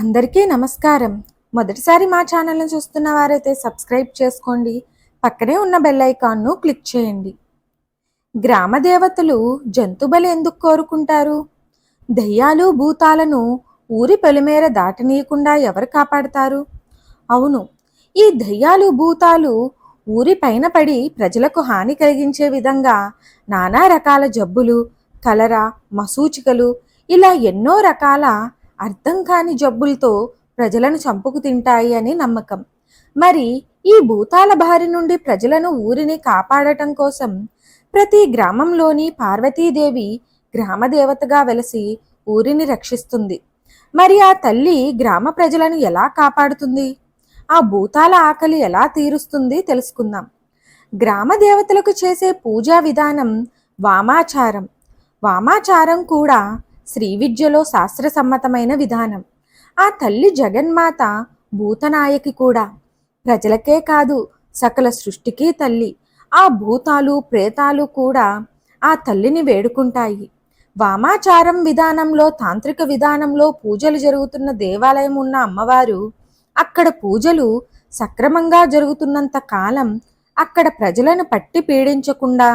అందరికీ నమస్కారం. మొదటిసారి మా ఛానల్ని చూస్తున్న వారైతే సబ్స్క్రైబ్ చేసుకోండి. పక్కనే ఉన్న బెల్ ఐకాన్ను క్లిక్ చేయండి. గ్రామ దేవతలు జంతుబలి ఎందుకు కోరుకుంటారు? దయ్యాలు భూతాలను ఊరి పొలిమేర దాటనీయకుండా ఎవరు కాపాడతారు? అవును ఈ దయ్యాలు భూతాలు ఊరి పైన పడి ప్రజలకు హాని కలిగించే విధంగా నానా రకాల జబ్బులు కలరా మసూచికలు ఇలా ఎన్నో రకాల అర్థం కాని జబ్బులతో ప్రజలను చంపుకు తింటాయి అని నమ్మకం. మరి ఈ భూతాల బారి నుండి ప్రజలను ఊరిని కాపాడటం కోసం ప్రతి గ్రామంలోని పార్వతీదేవి గ్రామదేవతగా వెలసి ఊరిని రక్షిస్తుంది. మరి ఆ తల్లి గ్రామ ప్రజలను ఎలా కాపాడుతుంది? ఆ భూతాల ఆకలి ఎలా తీరుస్తుంది తెలుసుకుందాం. గ్రామ దేవతలకు చేసే పూజా విధానం వామాచారం. వామాచారం కూడా శ్రీ విద్యలో శాస్త్రసమ్మతమైన విధానం. ఆ తల్లి జగన్మాత భూతనాయకి కూడా. ప్రజలకే కాదు సకల సృష్టికి తల్లి. ఆ భూతాలు ప్రేతాలు కూడా ఆ తల్లిని వేడుకుంటాయి. వామాచారం విధానంలో తాంత్రిక విధానంలో పూజలు జరుగుతున్న దేవాలయం ఉన్న అమ్మవారు అక్కడ పూజలు సక్రమంగా జరుగుతున్నంత కాలం అక్కడ ప్రజలను పట్టి పీడించకుండా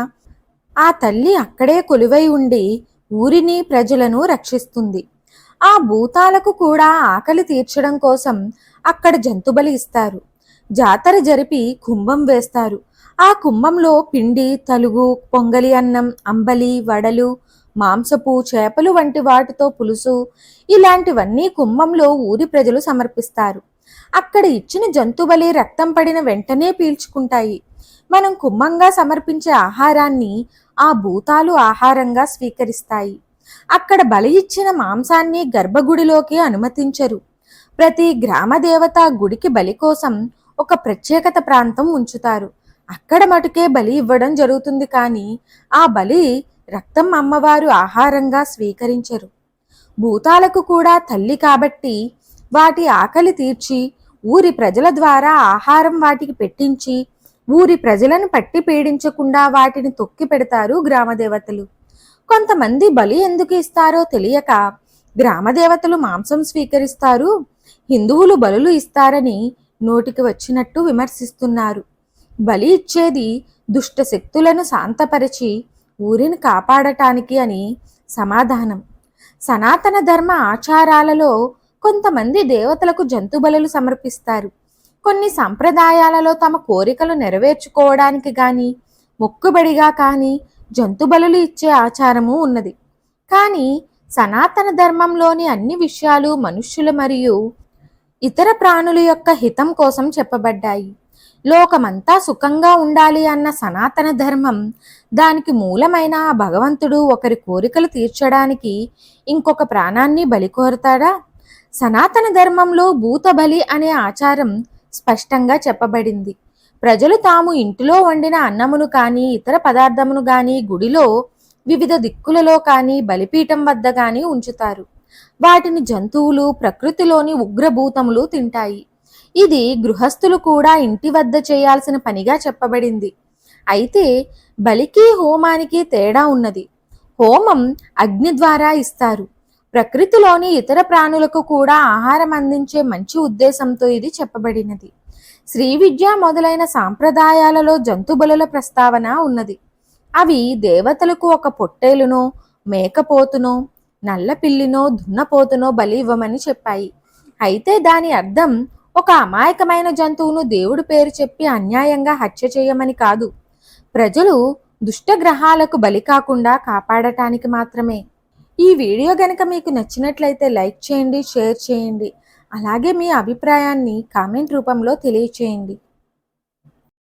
ఆ తల్లి అక్కడే కొలువై ఉండి ఊరిని ప్రజలను రక్షిస్తుంది. ఆ భూతాలకు కూడా ఆకలి తీర్చడం కోసం అక్కడ జంతుబలి ఇస్తారు. జాతర జరిపి కుంభం వేస్తారు. ఆ కుంభంలో పిండి తలుగు పొంగలి అన్నం అంబలి వడలు మాంసపు చేపలు వంటి వాటితో పులుసు ఇలాంటివన్నీ కుంభంలో ఊరి ప్రజలు సమర్పిస్తారు. అక్కడ ఇచ్చిన జంతుబలి రక్తం పడిన వెంటనే పీల్చుకుంటాయి. మనం కుమ్మంగా సమర్పించే ఆహారాన్ని ఆ భూతాలు ఆహారంగా స్వీకరిస్తాయి. అక్కడ బలి ఇచ్చిన మాంసాన్ని గర్భగుడిలోకి అనుమతించరు. ప్రతి గ్రామ దేవత గుడికి బలి కోసం ఒక ప్రత్యేకత ప్రాంతం ఉంచుతారు. అక్కడ మటుకే బలి ఇవ్వడం జరుగుతుంది కానీ ఆ బలి రక్తం అమ్మవారు ఆహారంగా స్వీకరించరు. భూతాలకు కూడా తల్లి కాబట్టి వాటి ఆకలి తీర్చి ఊరి ప్రజల ద్వారా ఆహారం వాటికి పెట్టించి ఊరి ప్రజలను పట్టి పీడించకుండా వాటిని తొక్కి పెడతారు గ్రామదేవతలు కొంతమంది బలి ఎందుకు ఇస్తారో తెలియక గ్రామదేవతలు మాంసం స్వీకరిస్తారు హిందువులు బలులు ఇస్తారని నోటికి వచ్చినట్టు విమర్శిస్తున్నారు. బలి ఇచ్చేది దుష్ట శక్తులను శాంతపరిచి ఊరిని కాపాడటానికి అని సమాధానం. సనాతన ధర్మ ఆచారాలలో కొంతమంది దేవతలకు జంతు బలులు సమర్పిస్తారు. కొన్ని సంప్రదాయాలలో తమ కోరికలు నెరవేర్చుకోవడానికి కానీ మొక్కుబడిగా కానీ జంతు బలులు ఇచ్చే ఆచారము ఉన్నది. కానీ సనాతన ధర్మంలోని అన్ని విషయాలు మనుష్యులు మరియు ఇతర ప్రాణుల యొక్క హితం కోసం చెప్పబడ్డాయి. లోకమంతా సుఖంగా ఉండాలి అన్న సనాతన ధర్మం దానికి మూలమైన భగవంతుడు ఒకరి కోరికలు తీర్చడానికి ఇంకొక ప్రాణాన్ని బలికోరుతాడా సనాతన ధర్మంలో భూత బలి అనే ఆచారం స్పష్టంగా చెప్పబడింది. ప్రజలు తాము ఇంటిలో వండిన అన్నమును కానీ ఇతర పదార్థమును కానీ గుడిలో వివిధ దిక్కులలో కానీ బలిపీఠం వద్ద కానీ ఉంచుతారు. వాటిని జంతువులు ప్రకృతిలోని ఉగ్రభూతములు తింటాయి. ఇది గృహస్థులు కూడా ఇంటి వద్ద చేయాల్సిన పనిగా చెప్పబడింది. అయితే బలికి హోమానికి తేడా ఉన్నది. హోమం అగ్ని ద్వారా ఇస్తారు. ప్రకృతిలోని ఇతర ప్రాణులకు కూడా ఆహారం అందించే మంచి ఉద్దేశంతో ఇది చెప్పబడినది. శ్రీ విద్య మొదలైన సాంప్రదాయాలలో జంతుబలుల ప్రస్తావన ఉన్నది. అవి దేవతలకు ఒక పొట్టేలునో మేకపోతునో నల్ల పిల్లినో దున్నపోతునో బలి ఇవ్వమని చెప్పాయి. అయితే దాని అర్థం ఒక అమాయకమైన జంతువును దేవుడు పేరు చెప్పి అన్యాయంగా హత్య చేయమని కాదు. ప్రజలు దుష్టగ్రహాలకు బలి కాకుండా కాపాడటానికి మాత్రమే. ఈ వీడియో గనక మీకు నచ్చినట్లయితే లైక్ చేయండి షేర్ చేయండి. అలాగే మీ అభిప్రాయాన్ని కామెంట్ రూపంలో తెలియచేయండి.